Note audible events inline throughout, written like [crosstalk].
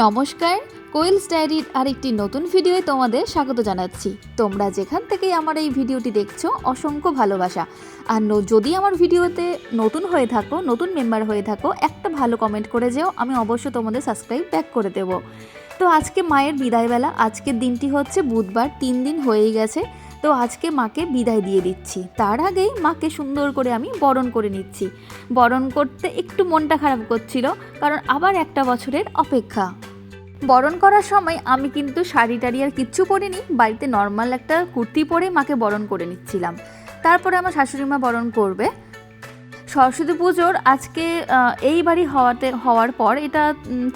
নমস্কার, কোয়েলস ডায়েরির আরেকটি নতুন ভিডিওয়ে তোমাদের স্বাগত জানাচ্ছি। তোমরা যেখান থেকে আমার এই ভিডিওটি দেখছ, অসংখ্য ভালোবাসা। আর যদি আমার ভিডিওতে নতুন হয়ে থাকো, নতুন মেম্বার হয়ে থাকো, একটা ভালো কমেন্ট করে যেও, আমি অবশ্য তোমাদের সাবস্ক্রাইব ব্যাক করে দেবো। তো আজকে মায়ের বিদায়বেলা, আজকের দিনটি হচ্ছে বুধবার, তিন দিন হয়েই গেছে। তো আজকে মাকে বিদায় দিয়ে দিচ্ছি। তার আগেই মাকে সুন্দর করে আমি বরণ করে নিচ্ছি। বরণ করতে একটু মনটা খারাপ করছিল, কারণ আবার একটা বছরের অপেক্ষা। বরণ করার সময় আমি কিন্তু শাড়ি টাড়ি আর কিচ্ছু পরিনি, বাড়িতে নর্মাল একটা কুর্তি পরে মাকে বরণ করে নিচ্ছিলাম। তারপরে আমার শাশুড়ি মা বরণ করবে। সরস্বতী পুজোর আজকে এই বাড়ি হওয়াতে, হওয়ার পর এটা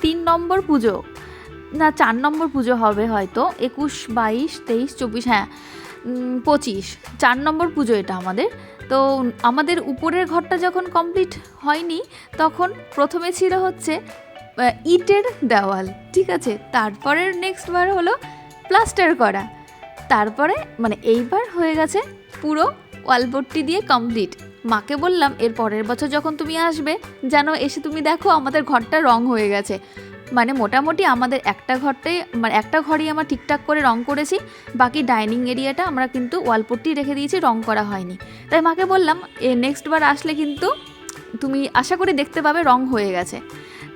তিন নম্বর পুজো। না, চার নম্বর পুজো হবে হয়তো, একুশ, বাইশ, তেইশ, চব্বিশ হ্যাঁ। পঁচিশ। চার নম্বর পুজো এটা আমাদের। তো আমাদের উপরের ঘরটা যখন কমপ্লিট হয়নি, তখন প্রথমে ছিল হচ্ছে ইটের দেওয়াল, ঠিক আছে? তারপরের নেক্সট বার হলো প্লাস্টার করা। তারপরে মানে এইবার হয়ে গেছে পুরো ওয়ালপট্টি দিয়ে কমপ্লিট মাকে বললাম, এর পরের বছর যখন তুমি আসবে, যেন এসে তুমি দেখো আমাদের ঘরটা রং হয়ে গেছে। মানে মোটামুটি আমাদের একটা ঘরটাই মানে একটা ঘরই আমার ঠিকঠাক করে রং করেছি, বাকি ডাইনিং এরিয়াটা আমরা কিন্তু ওয়ালপট্টি রেখে দিয়েছি, রং করা হয়নি। তাই মাকে বললাম, এ নেক্সট বার আসলে কিন্তু তুমি আশা করি দেখতে পাবে রং হয়ে গেছে।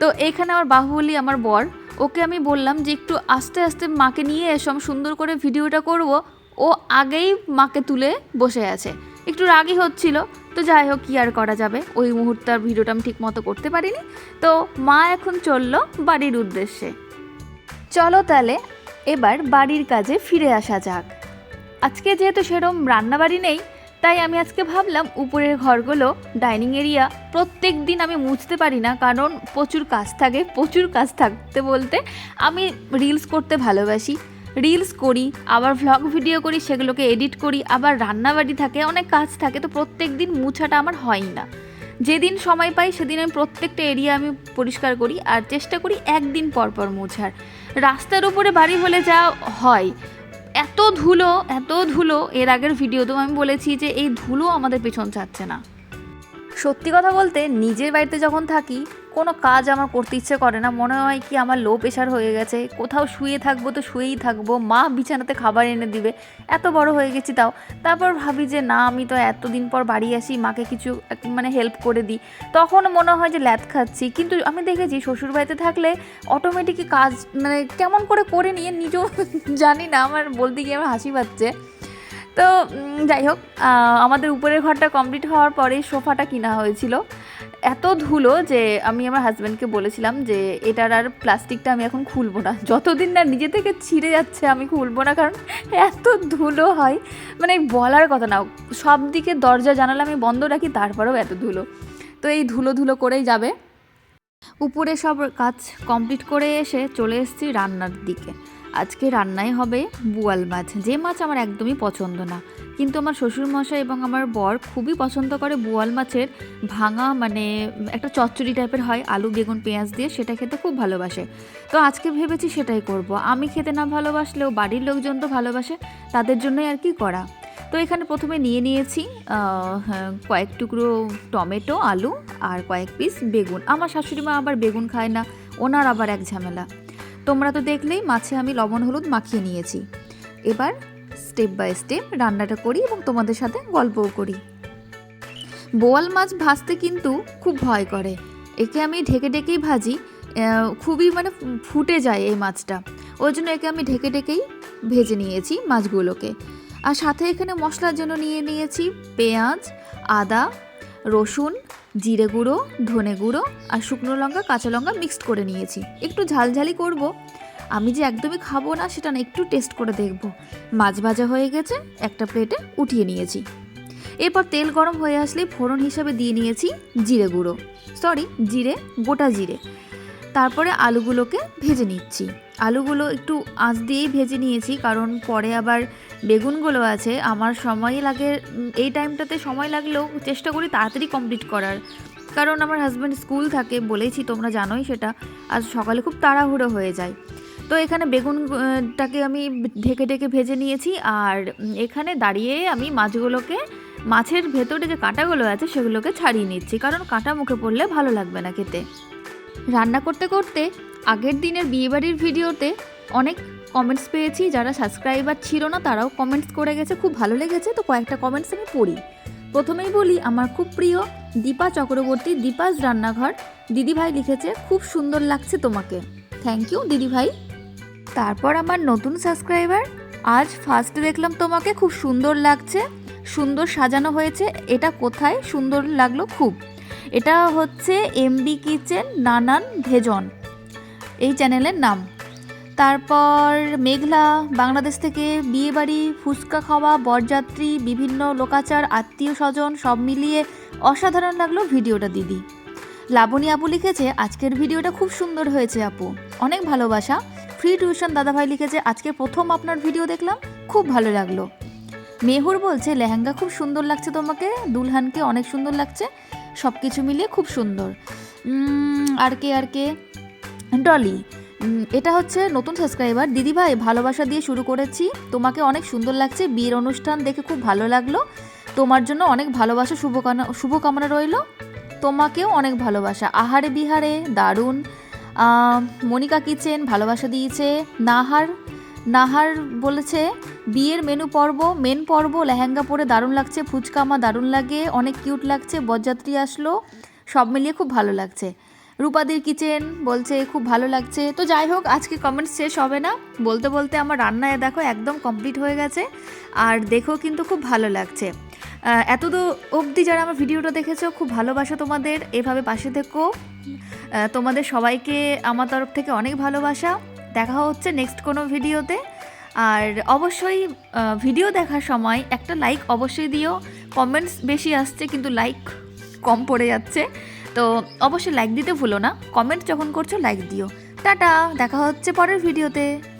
তো এখানে আমার বাহুবলী আমার বর, ওকে আমি বললাম যে একটু আস্তে আস্তে মাকে নিয়ে এসো, আমি সুন্দর করে ভিডিওটা করব। ও আগেই মাকে তুলে বসে আছে। একটু রাগই হচ্ছিল তো যাই হোক, কী আর করা যাবে? ওই মুহূর্তে আর ভিডিওটা আমি ঠিক মতো করতে পারিনি। তো মা এখন চলল বাড়ির উদ্দেশ্যে। চলো তাহলে এবার বাড়ির কাজে ফিরে আসা যাক। আজকে যেহেতু সেরম রান্নাবাড়ি নেই, তাই আমি আজকে ভাবলাম উপরের ঘরগুলো, ডাইনিং এরিয়া, প্রত্যেক দিন আমি মুছতে পারি না, কারণ প্রচুর কাজ থাকে, প্রচুর কাজ থাকতে বলতে আমি রিলস করতে ভালোবাসি। রিলস করি, আবার ভ্লগ ভিডিও করি, সেগুলোকে এডিট করি, আবার রান্নাবাড়ি থাকে, অনেক কাজ থাকে, তো প্রত্যেক দিন মুছাটা আমার হয় না। যেদিন সময় পাই, সেদিন আমি প্রত্যেকটা এরিয়া আমি পরিষ্কার করি, আর চেষ্টা করি একদিন পর পর মোছার। রাস্তার উপরে বাড়ি হলে যা হয়, এত ধুলো এত ধুলো, এর আগের ভিডিওতেও আমি বলেছি যে এই ধুলো আমাদের পেছন ছাড়ছে না। সত্যি কথা বলতে, নিজের বাড়িতে যখন থাকি কোনো কাজ আমার করতে ইচ্ছে করে না, মনে হয় কি আমার লো প্রেশার হয়ে গেছে, কোথাও শুয়ে থাকব তো শুয়েই থাকব, মা বিছানাতে খাবার এনে দিবে, এত বড় হয়ে গেছি তাও। তারপর ভাবি যে না, আমি তো এতদিন পর বাড়ি আসি, মাকে কিছু মানে হেল্প করে দিই। তখন মনে হয় যে ল্যাদ খাচ্ছি, কিন্তু আমি দেখেছি শ্বশুর বাড়িতে থাকলে অটোমেটিকই কাজ মানে কেমন করে করে নিয়ে নিজেও [laughs] জানি না, আমার বলতে গিয়ে আমার হাসি পাচ্ছে। তো যাই হোক আমাদের উপরের ঘরটা কমপ্লিট হওয়ার পরে সোফাটা কিনা হয়েছিল। এত ধুলো যে আমি আমার হাজব্যান্ডকে বলেছিলাম যে এটার আর প্লাস্টিকটা আমি এখন খুলবো না। যতদিন না নিজে থেকে ছিঁড়ে যাচ্ছে আমি খুলবো না, কারণ এত ধুলো হয়। মানে বলার কথা না, সব দিকে দরজা, জানালা আমি বন্ধ রাখি, তারপরেও এত ধুলো। তো এই ধুলো ধুলো করেই যাবে। উপরে সব কাজ কমপ্লিট করে এসে চলে এসেছি রান্নার দিকে। আজকে রান্নায় হবে বুয়াল মাছ। যে মাছ আমার একদমই পছন্দ না। কিন্তু আমার শ্বশুরমশাই এবং আমার বর খুবই পছন্দ করে বোয়াল মাছের ভাঙা মানে একটা চচ্চড়ি টাইপের হয় আলু বেগুন পেঁয়াজ দিয়ে সেটা খেতে খুব ভালোবাসে। তো আজকে ভেবেছি সেটাই করব। আমি খেতে না ভালোবাসলেও বাড়ির লোকজন তো ভালোবাসে তাদের জন্যই আর কি করা। তো এখানে প্রথমে নিয়ে নিয়েছি হ্যাঁ, কয়েক টুকরো টমেটো আলু আর কয়েক পিস বেগুন। আমার শাশুড়ি মা আবার বেগুন খায় না ওনার আবার এক ঝামেলা। তোমরা তো দেখলেই মাছে আমি লবণ, হলুদ মাখিয়ে নিয়েছি। এবার স্টেপ বাই স্টেপ রান্নাটা করি এবং তোমাদের সাথে গল্পও করি। বোয়াল মাছ ভাজতে কিন্তু খুব ভয় করে। একে আমি ঢেকে ঢেকেই ভাজি খুবই মানে ফুটে যায় এই মাছটা। ওই জন্য একে আমি ঢেকে ঢেকেই ভেজে নিয়েছি মাছগুলোকে। আর সাথে এখানে মশলার জন্য নিয়ে নিয়েছি পেঁয়াজ, আদা, রসুন জিরে গুঁড়ো, ধনে গুঁড়ো আর শুকনো লঙ্কা, কাঁচা লঙ্কা মিক্সড করে নিয়েছি। একটু ঝালঝালি করব। আমি যে একদমই খাব না, সেটা না, একটু টেস্ট করে দেখব। মাছ ভাজা হয়ে গেছে, একটা প্লেটে উঠিয়ে নিয়েছি। এরপর তেল গরম হয়ে আসলে ফোড়ন হিসাবে দিয়ে নিয়েছি জিরে গুঁড়ো। সরি জিরে, গোটা জিরে। তারপরে আলুগুলোকে ভেজে নিচ্ছি। আলুগুলো একটু আঁচ দিয়েই ভেজে নিয়েছি, কারণ পরে আবার বেগুনগুলো আছে, আমার সময় লাগে, এই টাইমটাতে সময় লাগলেও চেষ্টা করি তাড়াতাড়ি কমপ্লিট করার। কারণ আমার হাজব্যান্ড স্কুল থাকে বলেছি, তোমরা জানোই সেটা আজ সকালে খুব তাড়াহুড়ো হয়ে যায়। তো এখানে বেগুনটাকে আমি ঢেকে ঢেকে ভেজে নিয়েছি, আর এখানে দাঁড়িয়ে আমি মাছগুলোকে, মাছের ভেতরে যে কাঁটাগুলো আছে সেগুলোকে ছাড়িয়ে নিচ্ছি, কারণ কাঁটা মুখে পড়লে ভালো লাগবে না খেতে। রান্না করতে করতে আগের দিনের বিয়েবাড়ির ভিডিওতে অনেক কমেন্টস পেয়েছি। যারা সাবস্ক্রাইবার ছিল না, তারাও কমেন্টস করে গেছে। খুব ভালো লেগেছে। তো কয়েকটা কমেন্টস আমি পড়ি। প্রথমেই বলি, আমার খুব প্রিয় দীপা চক্রবর্তী, দীপাস রান্নাঘর। দিদিভাই লিখেছে, খুব সুন্দর লাগছে তোমাকে। থ্যাংক ইউ দিদিভাই। তারপর আমার নতুন সাবস্ক্রাইবার আজ ফার্স্ট দেখলাম তোমাকে, খুব সুন্দর লাগছে। সুন্দর সাজানো হয়েছে। এটা কোথায়? সুন্দর লাগল খুব। এটা হচ্ছে এমবি কিচেন নানান ভেজন। এই চ্যানেলের নাম। তারপর মেঘলা, বাংলাদেশ থেকে বিয়েবাড়ি, ফুচকা খাওয়া, বরযাত্রী, বিভিন্ন লোকাচার, আত্মীয় স্বজন, সব মিলিয়ে অসাধারণ লাগল ভিডিওটা, দিদি। লাবণী আপু লিখেছে, আজকের ভিডিওটা খুব সুন্দর হয়েছে, আপু। অনেক ভালোবাসা। ফ্রি টিউশন দাদাভাই লিখেছে, আজকে প্রথম আপনার ভিডিও দেখলাম, খুব ভালো লাগল। মেহুর বলছে, লেহেঙ্গা খুব সুন্দর লাগছে তোমাকে, দুলহানকে অনেক সুন্দর লাগছে। সব কিছু মিলিয়ে খুব সুন্দর। আর কে আর কে? ডলি এটা হচ্ছে নতুন সাবস্ক্রাইবার। দিদিভাই, ভালোবাসা দিয়ে শুরু করেছি। তোমাকে অনেক সুন্দর লাগছে। বিয়ের অনুষ্ঠান দেখে খুব ভালো লাগল। তোমার জন্য অনেক ভালোবাসা, শুভকামনা শুভকামনা রইল। তোমাকেও অনেক ভালোবাসা। আহারে বিহারে, দারুণ। মনিকা কিচেন, ভালোবাসা দিয়েছে। নাহার নাহার বলেছে, বিয়ের মেনু পর্ব, মেন পর্ব, লেহেঙ্গা পরে দারুণ লাগছে ফুচকা আমার দারুণ লাগে, অনেক কিউট লাগছে, বরযাত্রী আসলো, সব মিলিয়ে খুব ভালো লাগছে। রূপাদির কিচেন বলছে, খুব ভালো লাগছে। তো যাই হোক, আজকে কমেন্টস শেষ হবে না। বলতে বলতে আমার রান্নায় দেখো একদম কমপ্লিট হয়ে গেছে, আর দেখো কিন্তু খুব ভালো লাগছে। এত অবধি যারা আমার ভিডিওটা দেখেছ, খুব ভালোবাসা তোমাদের। এভাবে পাশে থেকো। তোমাদের সবাইকে আমার তরফ থেকে অনেক ভালোবাসা। দেখা হচ্ছে নেক্সট কোনো ভিডিওতে আর অবশ্যই ভিডিও দেখার সময় একটা লাইক অবশ্যই দিও। কমেন্টস বেশি আসছে, কিন্তু লাইক কম পড়ে যাচ্ছে। তো অবশ্যই লাইক দিতে ভুলো না। কমেন্ট যখন করছ লাইক দিও। টাটা, দেখা হচ্ছে পরের ভিডিওতে